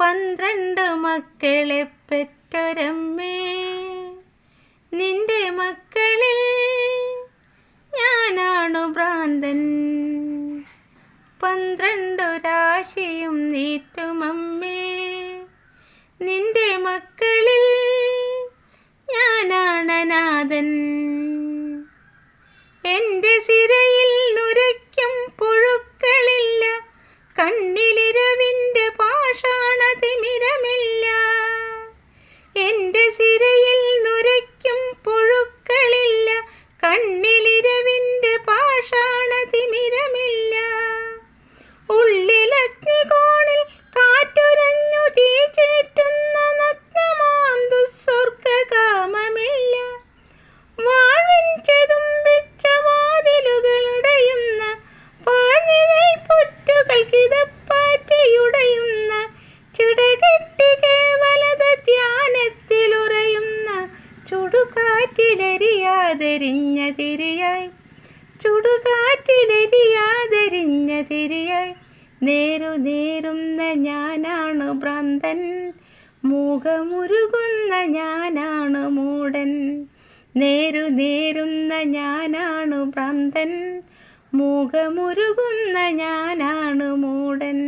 പന്ത്രണ്ട് മക്കളെ പെറ്റൊരമ്മേ. നിന്റെ മക്കളിൽ ഞാനാണു ഭ്രാന്തൻ. പന്ത്രണ്ടു രാശിയും നീറ്റുമമ്മേ. നിന്റെ മക്കളിൽ ഞാനാണനാഥൻ. എന്റെ സിരയിൽ നുരയ്ക്കും പുഴുക്കളില്ല കണ്ണിലിരവിന്റെ ചുടകെട്ടി കേവലത ധ്യാനത്തിലുറയുന്ന ചുടുകാറ്റിലരിയാതെരിഞ്ഞ തിരിയായി ചുടുകാറ്റിലരിയാതെരിഞ്ഞ തിരിയായി നേരു നേരുന്ന ഞാനാണ് ഭ്രാന്തൻ. മുഖമുരുകുന്ന ഞാനാണ് മൂടൻ. നേരു നേരുന്ന ഞാനാണ് ഭ്രാന്തൻ. മുഖമുരുകുന്ന ഞാനാണ് മൂടൻ.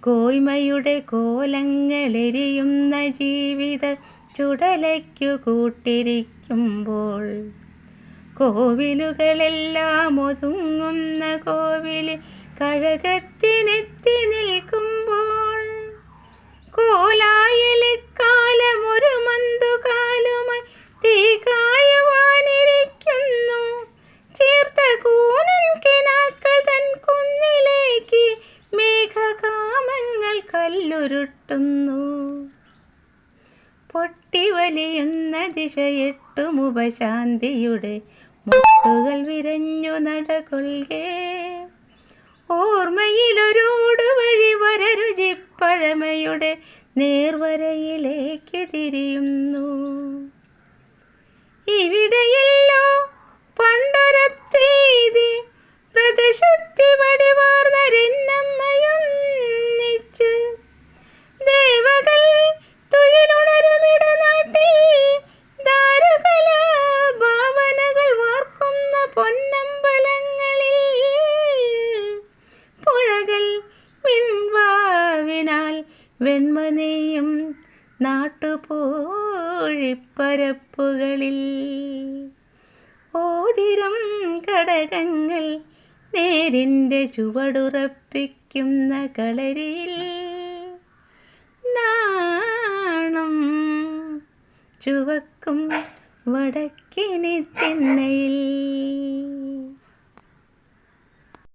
കോയ്മയുടെ കോലങ്ങളെരിയുന്ന ജീവിത ചുടലയ്ക്കു കൂട്ടിരിക്കുമ്പോൾ കോവിലുകളെല്ലാം ഒതുങ്ങുന്ന കോവിലിൽ കഴകത്തിനെത്തി നിൽക്കുമ്പോൾ കോലായലിക്കാലം കല്ലുരുട്ടുന്നു. പൊട്ടിവലിയുന്ന ദിശയിട്ടും ഉപശാന്തിയുടെ മുട്ടുകൾ വിരഞ്ഞു നടകൊള്ളേ ഓർമ്മയിലൊരോട് വഴി വരരുചിപ്പഴമയുടെ നേർവരയിലേക്ക് തിരിയുന്നു. ഇവിടെയല്ലോ വെണ്മനെയും നാട്ടുപോഴിപ്പരപ്പുകളിൽ. ഓതിരം ഘടകങ്ങൾ നേരിന്റെ ചുവടുറപ്പിക്കുന്ന കളരിയിൽ നാണം ചുവക്കും വടക്കിനി തിണ്ണയിൽ.